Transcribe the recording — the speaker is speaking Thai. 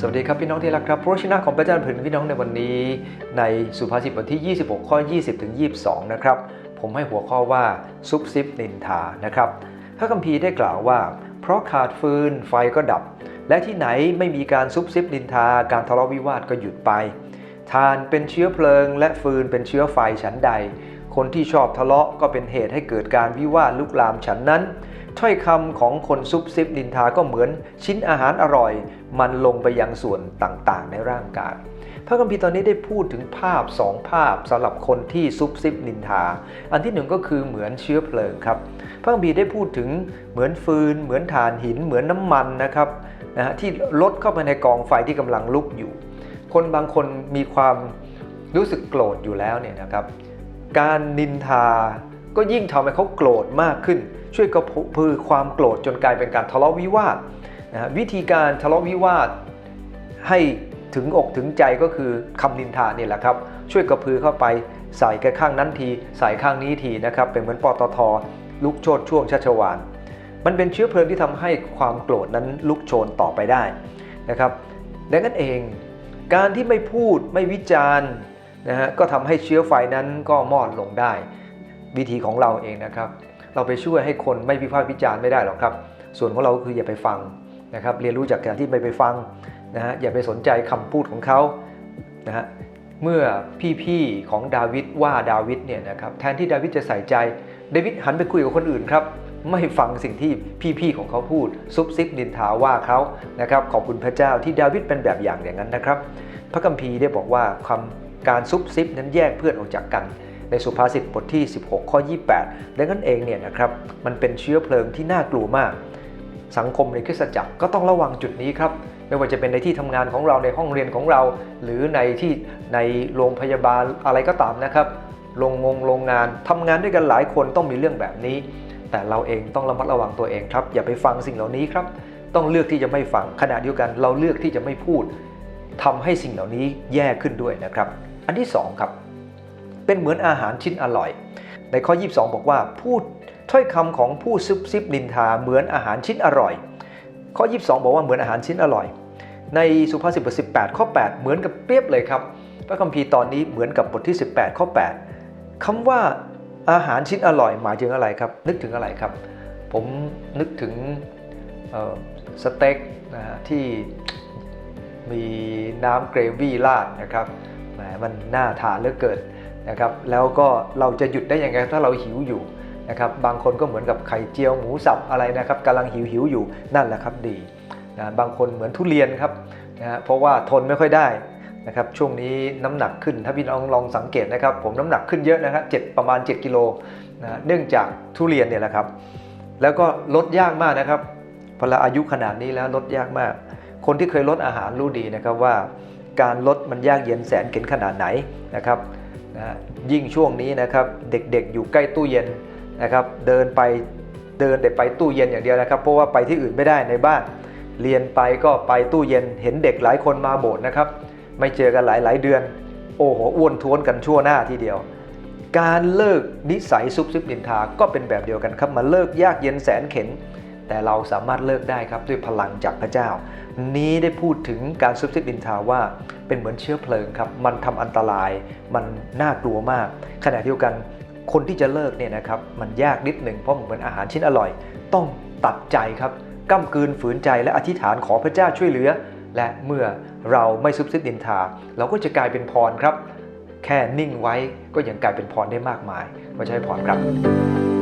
สวัสดีครับพี่น้องที่รักครับพระชนะของพระเจ้าถึงพี่น้องในวันนี้ ในสุภาษิตบทที่ 26 ข้อ 20 ถึง 22 นะครับ ผมให้หัวข้อว่าซุบซิบนินทานะครับพระคัมภีร์ได้กล่าวว่า เพราะขาดฟืนไฟก็ดับ และที่ไหนไม่มีการซุบซิบนินทาการทะเลาะวิวาทก็หยุดไปทานเป็นเชื้อเพลิง และฟืนเป็นเชื้อไฟฉันใด คนที่ชอบทะเลาะก็เป็นเหตุให้เกิดการวิวาทลุกลามฉันนั้น ถ้อยคำของคนซุบซิบนินทาก็เหมือนชิ้นอาหารอร่อย มันลงไปยังส่วนต่างๆ ในร่างกาย พระคัมภีร์ตอนนี้ได้พูดถึงภาพสองภาพสำหรับคนที่ซุบซิบนินทา อันที่หนึ่งก็คือเหมือนเชื้อเพลิงครับ พระคัมภีร์ได้พูดถึงเหมือนฟืน เหมือนถ่านหิน เหมือนน้ำมันนะครับนะฮะที่ลดเข้าไปในกองไฟที่กำลังลุกอยู่ คนบางคนมีความรู้สึกโกรธอยู่แล้วเนี่ยนะครับ การนินทา ก็ยิ่งทำให้เขาโกรธมากขึ้น ช่วยกระพือความโกรธจนกลายเป็นการทะเลาะวิวาทนะฮะวิธีการทะเลาะวิวาทให้ถึงอกถึงใจก็คือคำนินทาเนี่ยแหละครับ ช่วยกระพือเข้าไปใส่แค่ข้างนั้นทีใส่ข้างนี้ทีนะครับเป็นเหมือนปตทลุกโชนช่วงชัชวานมันเป็นเชื้อเพลิงที่ทำให้ความโกรธนั้นลุกโชนต่อไปได้นะครับดังนั้นเอง การที่ไม่พูดไม่วิจารณ์ นะฮะก็ทำให้เชื้อไฟนั้นก็มอดลงได้ วิธีของเราเองนะครับ เราไปช่วยให้คนไม่วิพากษ์วิจารณ์ไม่ได้หรอกครับ ส่วนของเราก็คืออย่าไปฟังนะครับ เรียนรู้จากการที่ไม่ไปฟังนะฮะอย่าไปสนใจคำพูดของเขานะฮะเมื่อพี่ๆของดาวิดว่าดาวิดเนี่ยนะครับแทนที่ดาวิดจะใส่ใจดาวิดหันไปคุยกับคนอื่นครับไม่ฟังสิ่งที่พี่ๆของเขาพูด ซุบซิบนินทาว่าเขานะครับขอบคุณพระเจ้าที่ดาวิดเป็นแบบอย่างอย่างนั้นนะครับ พระคัมภีร์ได้บอกว่าคำ การซุบซิบนั้นแยกเพื่อนออกจากกัน ในสุภาษิตบทที่ 16 ข้อ 28 ดังนั้นเองเนี่ยนะครับมันเป็นเชื้อเพลิงที่น่ากลัวมาก สังคมในคริสตจักรก็ต้องระวังจุดนี้ครับไม่ว่าจะเป็นในที่ทำงานของเราในห้องเรียนของเรา หรือในที่ในโรงพยาบาลอะไรก็ตามนะครับโรงงงโรงงานทำงานด้วยกันหลายคนต้องมีเรื่องแบบนี้ แต่เราเองต้องระมัดระวังตัวเองครับ อย่าไปฟังสิ่งเหล่านี้ครับ ต้องเลือกที่จะไม่ฟังขณะเดียวกัน เราเลือกที่จะไม่พูดทำให้สิ่งเหล่านี้แย่ขึ้นด้วยนะครับ อันที่สองครับ เป็นเหมือนอาหารชิ้นอร่อย ในข้อ 22 บอกว่าพูดถ้อยคำของผู้ซุบซิบนินทาเหมือนอาหารชิ้นอร่อย ข้อ 22 บอกว่าเหมือนอาหารชิ้นอร่อย ในสุภาษิตบท18 ข้อ 8 เหมือนกับเปรียบเลยครับ พระคัมภีร์ตอนนี้เหมือนกับบทที่ 18 ข้อ 8คำว่าอาหารชิ้นอร่อยหมายถึงอะไรครับ นึกถึงอะไรครับ ผมนึกถึงสเต็กนะที่มีน้ำเกรวี่ราดนะครับ แหมมันน่าทานเหลือเกินนะครับแล้วก็เราจะหยุดได้ยังไงถ้าเราหิวอยู่นะครับบางคนก็เหมือนกับไข่เจียวหมูสับอะไรนะครับกำลังหิวหิวอยู่นั่นแหละครับดีนะบางคนเหมือนทุเรียนครับนะเพราะว่าทนไม่ค่อยได้นะครับช่วงนี้น้ำหนักขึ้นถ้าพี่น้องลองสังเกตนะครับ ผมน้ำหนักขึ้นเยอะนะครับเจ็ดประมาณ 7กิโลนะเนื่องจากทุเรียนเนี่ยแหละครับ แล้วก็ลดยากมากนะครับพอเราอายุขนาดนี้แล้วลดยากมาก คนที่เคยลดอาหารรู้ดีนะครับว่า การลดมันยากเย็นแสนเข็ญขนาดไหนนะครับนะยิ่งช่วงนี้นะครับเด็กๆอยู่ใกล้ตู้เย็นนะครับเดินไปเดินแต่ไปตู้เย็นอย่างเดียวนะครับ เพราะว่าไปที่อื่นไม่ได้ในบ้าน เรียนไปก็ไปตู้เย็นเห็นเด็กหลายคนมาโบสถ์นะครับ ไม่เจอกันหลายๆเดือน โอ้โหอ้วนท้วนกันชั่วหน้าทีเดียว การเลิกนิสัยซุบซิบนินทาก็เป็นแบบเดียวกันครับมาเลิกยากเย็นแสนเข็ญ แต่เราสามารถเลิกได้ครับด้วยพลังจากพระเจ้า นี้ได้พูดถึงการซุบซิบนินทาว่าเป็นเหมือนเชื้อเพลิงครับ มันทำอันตราย มันน่ากลัวมาก ขณะเดียวกันคนที่จะเลิกเนี่ยนะครับมันยากนิดหนึ่งเพราะมันเหมือนอาหารชิ้นอร่อย ต้องตัดใจครับก้ากลืนฝืนใจและอธิษฐานขอพระเจ้าช่วยเหลือ และเมื่อเราไม่ซุบซิบนินทา เราก็จะกลายเป็นพรครับ แค่นิ่งไว้ก็ยังกลายเป็นพรได้มากมายขอใช้พรครับ